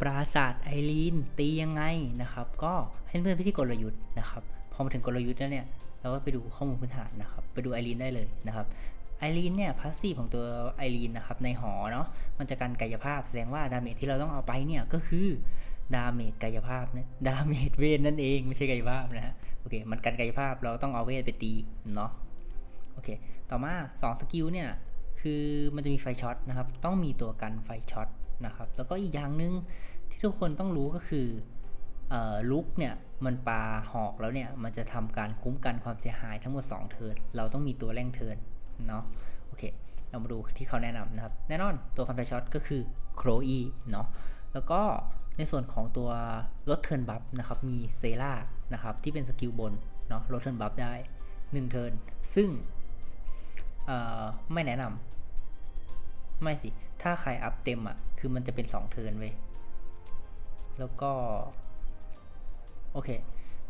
ปราศาสาทไอรีนตียังไงนะครับ ก็ให้เพื่อนไปที่กลยุทธ์นะครับ พอมาถึงกลยุทธ์แล้วเนี่ยเราก็ไปดูข้อมูลพื้นฐานนะครับ ไปดูไอรีนได้เลยนะครับไอรีนเนี่ยพาสซีฟของตัวไอรีนนะครับในหอเนาะมันจะการกายภาพแสดงว่าดาเมจที่เราต้องเอาไปเนี่ยก็คือดาเมจกายภาพนะดาเมจเวทนั่นเองไม่ใช่กายภาพนะฮะโอเคมันกันกายภาพเราต้องเอาเวทไปตีเนาะโอเคต่อมา2สกิลเนี่ย คือมันจะมีไฟช็อตนะครับ ต้องมีตัวกันไฟช็อตนะครับ แล้วก็อีกอย่างหนึ่งที่ทุกคนต้องรู้ก็คืออลุกเนี่ยมันปาหอกแล้วเนี่ยมันจะทำการคุ้มกันความเสียหายทั้งหมด 2 เทิร์นเราต้องมีตัวแรงเทิร์นเนาะโอเค เรามาดูที่เขาแนะนำนะครับ แน่นอนตัวกันไฟช็อตก็คือโครอีเนาะแล้วก็ในส่วนของตัวลดเทิร์นบัฟนะครับมีเซล่านะครับที่เป็นสกิลบนเนาะลดเทิร์นบัฟได้ 1 เทิร์นซึ่งไม่แนะนำ ไม่สิ ถ้าใครอัพเต็มอะ คือมันจะเป็น2เทิร์นเว้ย แล้วก็ โอเค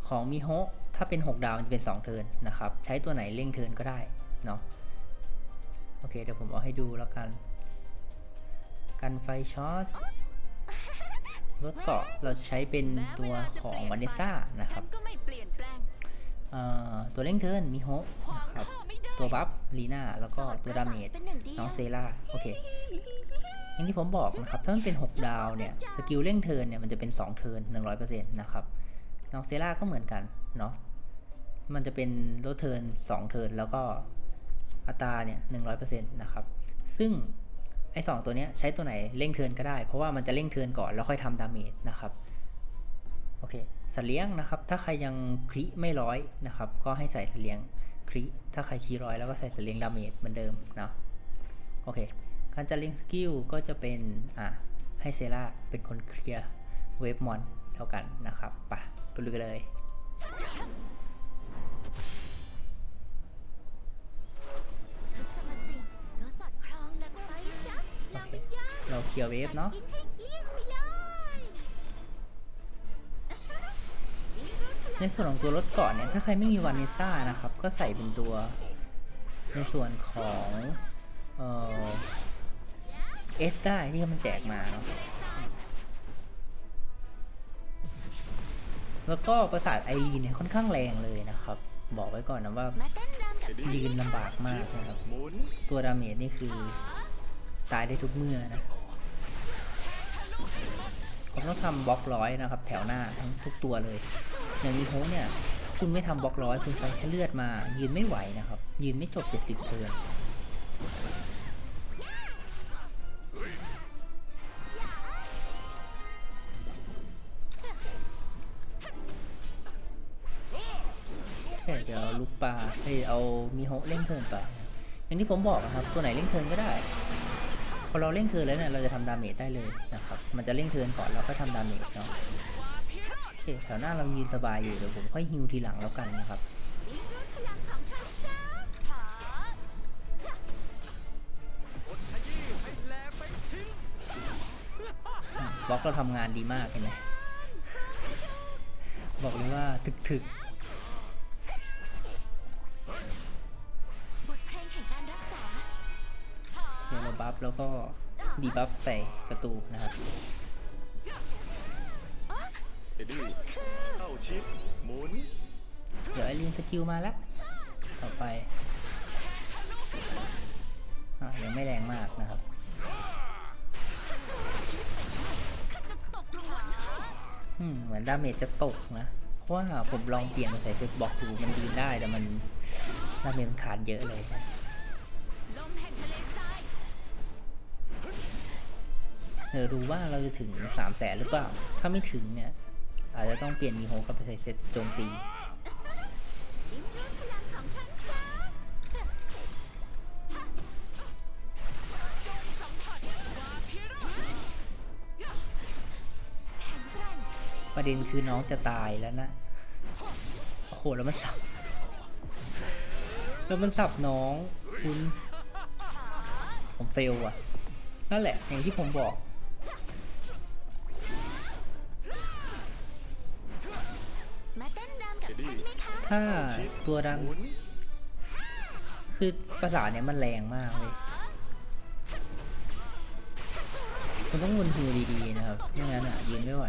ของมิโฮถ้าเป็น 6 ดาวมันจะเป็น 2 เทิร์นนะครับ ใช้ตัวไหนเร่งเทิร์นก็ได้ เนาะ โอเค เดี๋ยวผมเอาให้ดูแล้วกัน กันไฟช็อตรถเกาะเราจะใช้เป็นตัวของวานเนซ่านะครับตัวเร่งเทิร์นมิโฮนะครับตัวบัฟ ลีน่าแล้วก็ตัวดาเมจเป็นหนึ่งเดียวน้องเซล่าโอเคอย่างที่ผมบอกนะครับ ถ้ามันเป็น 6 ดาวเนี่ย สกิลเร่งเทิร์นเนี่ย มันจะเป็น 2 เทิร์น100%นะครับ น้องเซล่าก็เหมือนกัน เนาะ มันจะเป็นลดเทิร์น2เทิร์นแล้วก็อัตราเนี่ย100%นะครับ ซึ่งไอ้สองตัวเนี้ยใช้ตัวไหนเร่งเทิร์นก็ได้ เพราะว่ามันจะเร่งเทิร์นก่อนแล้วค่อยทำดาเมจนะครับ โอเคสัตว์เลี้ยงนะครับ ถ้าใครยังคริไม่ร้อยนะครับ ก็ให้ใส่สัตว์เลี้ยง คริถ้าใครคีร้อยแล้วก็ใส่สัตว์เลียงดาเมจเหมือนเดิมเนาะโอเค การจะเลียงสกิลก็จะเป็น อะ ให้เซล่าเป็นคนเคลียร์เวฟมอนเท่ากันนะครับไปะไปลุยกันเลยเราเคลียร์เวฟเนาะ ในส่วนของตัวรถเกาะเนี่ย ถ้าใครไม่มีวานิซ่านะครับ ก็ใส่เป็นตัวในส่วนของเอสได้ที่มันแจกมาเนาะแล้วก็ประสาทไอรีนเนี่ยค่อนข้างแรงเลยนะครับ บอกไว้ก่อนนะว่ายืนลำบากมากนะครับ ตัวดาเมจนี่คือตายได้ทุกเมื่อนะผมต้องทำบล็อกร้อยนะครับ แถวหน้าทั้งทุกตัวเลย อย่างนี้โฮเนี่ย คุณไม่ทำบล็อกร้อยคุณใส่แค่เลือดมา ยืนไม่ไหวนะครับ ยืนไม่จบ 70เทิร์นเดี๋ยวลูกปลาเอ้ยเอามีโฮเล่นเทิร์นไปอย่างที่ผมบอกนะครับ ตัวไหนเร่งเทิร์นก็ได้พอเราเร่งเทิร์นแล้วเนี่ยเราจะทำดาเมจได้เลยนะครับ มันจะเร่งเทิร์นก่อนแล้วค่อยทำดาเมจเนาะ คแถวหน้าเรายืนสบายอยู่เดี๋ยวผมค่อยฮิวทีหลังแล้วกันนะครับลิ้มรสพลังของฉันจ้าขอบล็อกเราทำงานดีมากเห็นไหมบอกเลยว่าถึกถึกบทเพลงแห่งการรักษาๆเดี๋ยวเราบัฟแล้วก็ดีบัฟใส่ศัตรูนะครับ เอดดี้เข้าชิดหมุนเดี๋ยวไอรีนสกิลมาแล้ว ต่อไปอะยังไม่แรงมากนะครับ อืมเหมือนดาเมจจะตกนะ เพราะว่าผมลองเปลี่ยนมาใส่เซฟบล็อกดูมันยืนได้แต่มันดาเมจมันขาดเยอะเลยเลทรายเดี๋ยวดูว่าเราจะถึงสามแสนหรือเปล่า ถ้าไม่ถึงเนี่ย อาจจะต้องเปลี่ยนมีโฮกับไปใส่เซตโจมตีประเด็นคือน้องจะตายแล้วนะโอ้โหแล้วมันสับ แล้วมันสับน้องคุณผมเฟลว่ะนั่นแหละอย่างที่ผมบอก ถ้าตัวดังหมุนคือภาษาเนี่ยมันแรงมากเลยคุณต้องวนฮิวดีๆนะครับ ไม่งั้นอะยืนไม่ไหว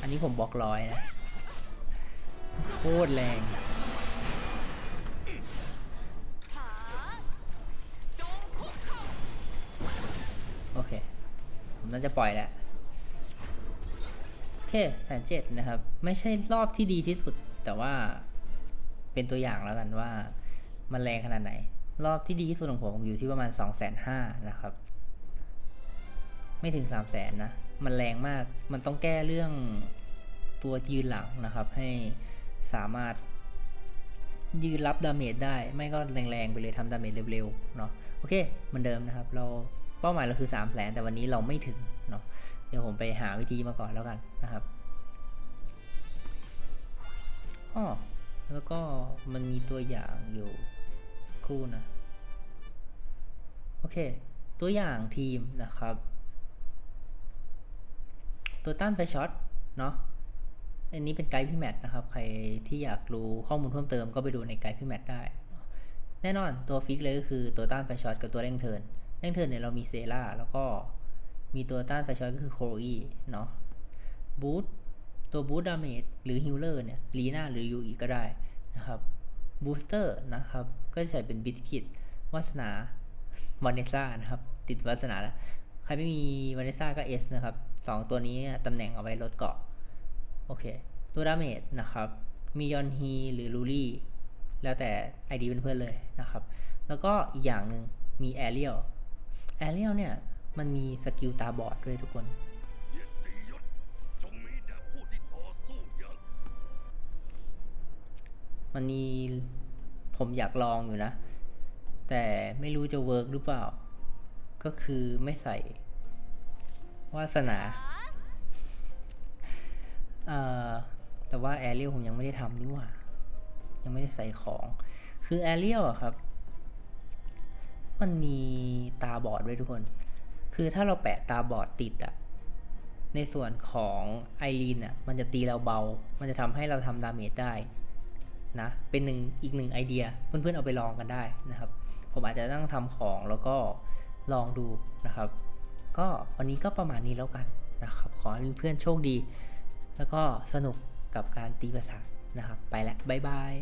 อันนี้ผมบล็อกร้อยนะ โคตรแรงโอเค ผมน่าจะปล่อยแล้ว เคแสนเจ็ดนะครับ ไม่ใช่รอบที่ดีที่สุด แต่ว่าเป็นตัวอย่างแล้วกันว่า มันแรงขนาดไหน รอบที่ดีที่สุดของผมอยู่ที่ประมาณ2องแสนห้านะครับ ไม่ถึง3 0 0แสนนะ มันแรงมาก มันต้องแก้เรื่องตัวยืนหลังนะครับ ให้สามารถยืนรับดาเมจได้ ไม่ก็แรงๆไปเลยทำดาเมจเร็วๆเนาะโอเคเหมือนเดิมนะครับเรา เป้าหมายเราคือ3แสนแต่วันนี้เราไม่ถึงเนาะเดี๋ยวผมไปหาวิธีมาก่อนแล้วกันนะครับอ้อแล้วก็มันมีตัวอย่างอยู่สักครู่นะโอเค ตัวอย่างทีมนะครับ ตัวต้านไฟช็อตเนาะอันนี้เป็นไกด์พี่แมทนะครับ ใครที่อยากรู้ข้อมูลเพิ่มเติมก็ไปดูในไกด์พี่แมทได้ แน่นอนตัวฟิกเลยก็คือตัวต้านไฟช็อตกับตัวเร่งเทิร์น เร่งเทิร์นเนี่ยเรามีเซราแล้วก็มีตัวต้านไฟชอตก็คือโคโรอีเนาะบูทตัวบูทดาเมจหรือฮิลเลอร์เนี่ยลีน่าหรือยูอีก็ได้นะครับบูสเตอร์นะครับ ก็จะใส่เป็นบิสกิตวาสนาวานิซ่านะครับ ติดวาสนาแล้ว ใครไม่มีวานิซ่าก็เอสนะครับสองตัวนี้ตำแหน่งเอาไว้ลดเกาะ โอเค ตัวดาเมจนะครับ มียอนฮีหรือลูรี่แล้วแต่ ID เป็นเพื่อนเลยนะครับ แล้วก็อีกอย่างหนึ่งมีแอเรียล แอเรียลเนี่ย มันมีสกิลตาบอดด้วยทุกคน มันมีผมอยากลองอยู่นะ แต่ไม่รู้จะเวิร์กหรือเปล่า ก็คือไม่ใส่วาสนาแต่ว่าแอเรียลผมยังไม่ได้ทำนี่หว่า ยังไม่ได้ใส่ของ คือแอเรียลอะครับ มันมีตาบอดด้วยทุกคน คือถ้าเราแปะตาบอดติดอะในส่วนของไอรีนอะมันจะตีเราเบา มันจะทำให้เราทำดาเมจได้นะ เป็นหนึ่งอีกหนึ่งไอเดีย เพื่อนๆเอาไปลองกันได้นะครับ ผมอาจจะตั้งทำของแล้วก็ลองดูนะครับ ก็วันนี้ก็ประมาณนี้แล้วกันนะครับ ขอให้เพื่อนๆโชคดี แล้วก็สนุกกับการตีประสาทนะครับ ไปแล้วบ๊ายบาย